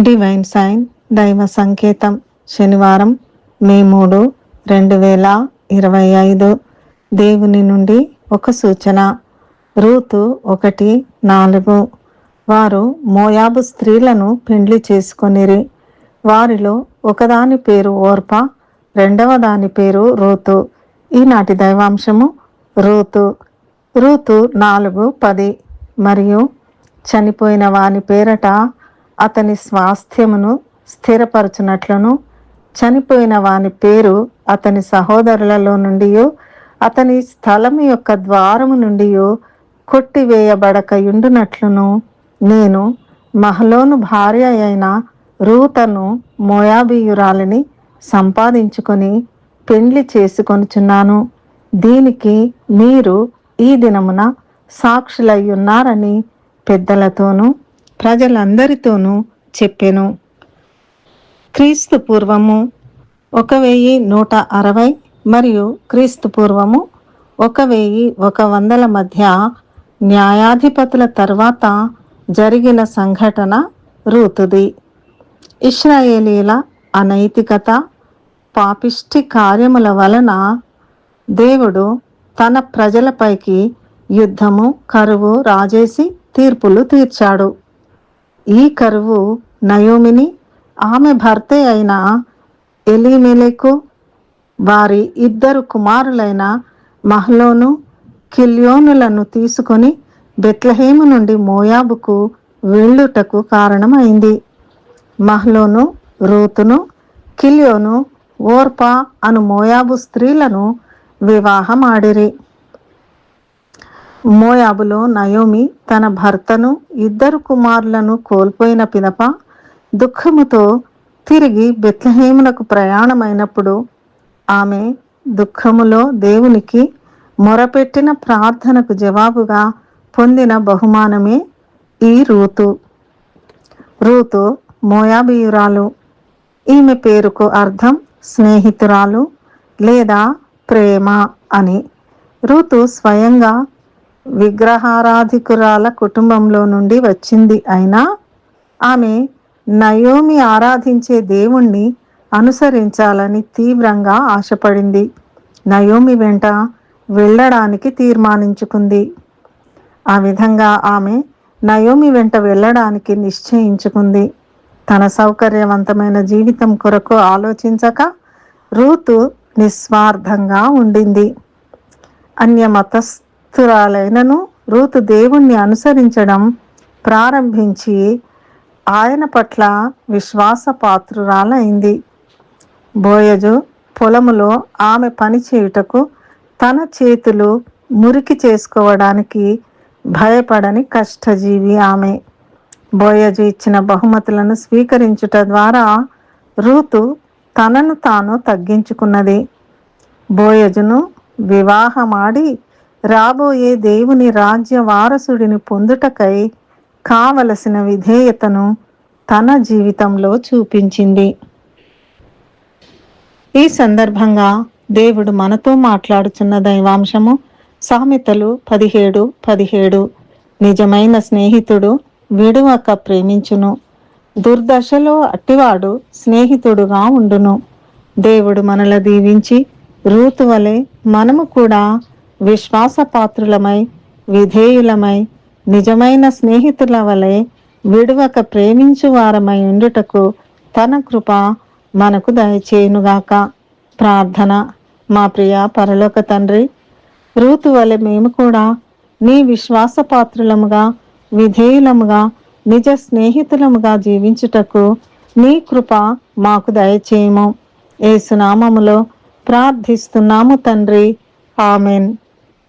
Divine sign దైవ సంకేతం శనివారం మే మూడు రెండు వేల ఇరవై ఐదు. దేవుని నుండి ఒక సూచన. రూతు ఒకటి నాలుగు. వారు మోయాబు స్త్రీలను పెండ్లి చేసుకొనిరి. వారిలో ఒకదాని పేరు ఓర్ప రెండవ దాని పేరు రూతు. ఈనాటి దైవాంశము రూతు. రూతు నాలుగు పది. మరియు చనిపోయిన వాని పేరట అతని స్వాస్థ్యమును స్థిరపరచునట్లును. చనిపోయిన వాని పేరు అతని సహోదరులలో నుండి అతని స్థలం యొక్క ద్వారము నుండి కొట్టివేయబడక ఉండునట్లును నేను మహలోను భార్య అయిన రూతను మోయాబీయురాలిని సంపాదించుకొని పెండ్లి చేసుకొనుచున్నాను. దీనికి మీరు ఈ దినమున సాక్షులయ్యున్నారని పెద్దలతోనూ ప్రజలందరితోనూ చెప్పెను. క్రీస్తు పూర్వము ఒక వెయ్యి నూట అరవై మరియు క్రీస్తు పూర్వము ఒక వెయ్యి ఒక వందల మధ్య న్యాయాధిపతుల తర్వాత జరిగిన సంఘటన రూతుది. ఇస్రాయేలీల అనైతికత పాపిష్టి కార్యముల వలన దేవుడు తన ప్రజలపైకి యుద్ధము కరువు రాజేసి తీర్పులు తీర్చాడు. ఈ కరువు నయోమిని ఆమె భర్తే అయిన ఎలిమెలకు వారి ఇద్దరు కుమారులైన మహ్లోను కిల్యోనులను తీసుకొని బెత్లహేము నుండి మోయాబుకు వెళ్ళుటకు కారణమైంది. మహ్లోను రూతును కిలియోను ఓర్పా అను మోయాబు స్త్రీలను వివాహమాడిరి. మోయాబులో నయోమి తన భర్తను ఇద్దరు కుమారులను కోల్పోయిన పిదప దుఃఖముతో తిరిగి బెత్లహేమునకు ప్రయాణమైనప్పుడు ఆమె దుఃఖములో దేవునికి మొరపెట్టిన ప్రార్థనకు జవాబుగా పొందిన బహుమానమే ఈ రూతు. రూతు మోయాబీయురాలు. ఈమె పేరుకు అర్థం స్నేహితురాలు లేదా ప్రేమ అని. ఋతు స్వయంగా విగ్రహారాధికురాల కుటుంబంలో నుండి వచ్చింది అయినా ఆమె నయోమి ఆరాధించే దేవుణ్ణి అనుసరించాలని తీవ్రంగా ఆశపడింది. నయోమి వెంట వెళ్ళడానికి తీర్మానించుకుంది. ఆ విధంగా ఆమె నయోమి వెంట వెళ్ళడానికి నిశ్చయించుకుంది. తన సౌకర్యవంతమైన జీవితం కొరకు ఆలోచించక రూతు నిస్వార్థంగా ఉండింది. అన్య భక్తురాలైనను రూతు దేవుణ్ణి అనుసరించడం ప్రారంభించి ఆయన పట్ల విశ్వాస పాత్రురాలైంది బోయజు పొలములో ఆమె పని చేయుటకు తన చేతులు మురికి చేసుకోవడానికి భయపడని కష్టజీవి ఆమె. బోయజు ఇచ్చిన బహుమతులను స్వీకరించుట ద్వారా రూతు తనను తాను తగ్గించుకున్నది. బోయజును వివాహమాడి రాబోయే దేవుని రాజ్య వారసుడిని పొందుటకై కావలసిన విధేయతను తన జీవితంలో చూపించింది. ఈ సందర్భంగా దేవుడు మనతో మాట్లాడుచున్న దైవాంశము సామెతలు పదిహేడు పదిహేడు. నిజమైన స్నేహితుడు విడువక ప్రేమించును. దుర్దశలో అట్టివాడు స్నేహితుడుగా ఉండును. దేవుడు మనల దీవించి రూతు మనము కూడా విశ్వాసపాత్రులమై విధేయులమై నిజమైన స్నేహితుల వలె విడువక ప్రేమించు వారమై ఉండుటకు తన కృప మనకు దయచేయునుగాక. ప్రార్థన. మా ప్రియ పరలోక తండ్రి రూతు వలె మేము కూడా నీ విశ్వాసపాత్రులముగా విధేయులముగా నిజ స్నేహితులముగా జీవించుటకు నీ కృప మాకు దయచేయము. ఏసునామములో ప్రార్థిస్తున్నాము తండ్రి. ఆమెన్.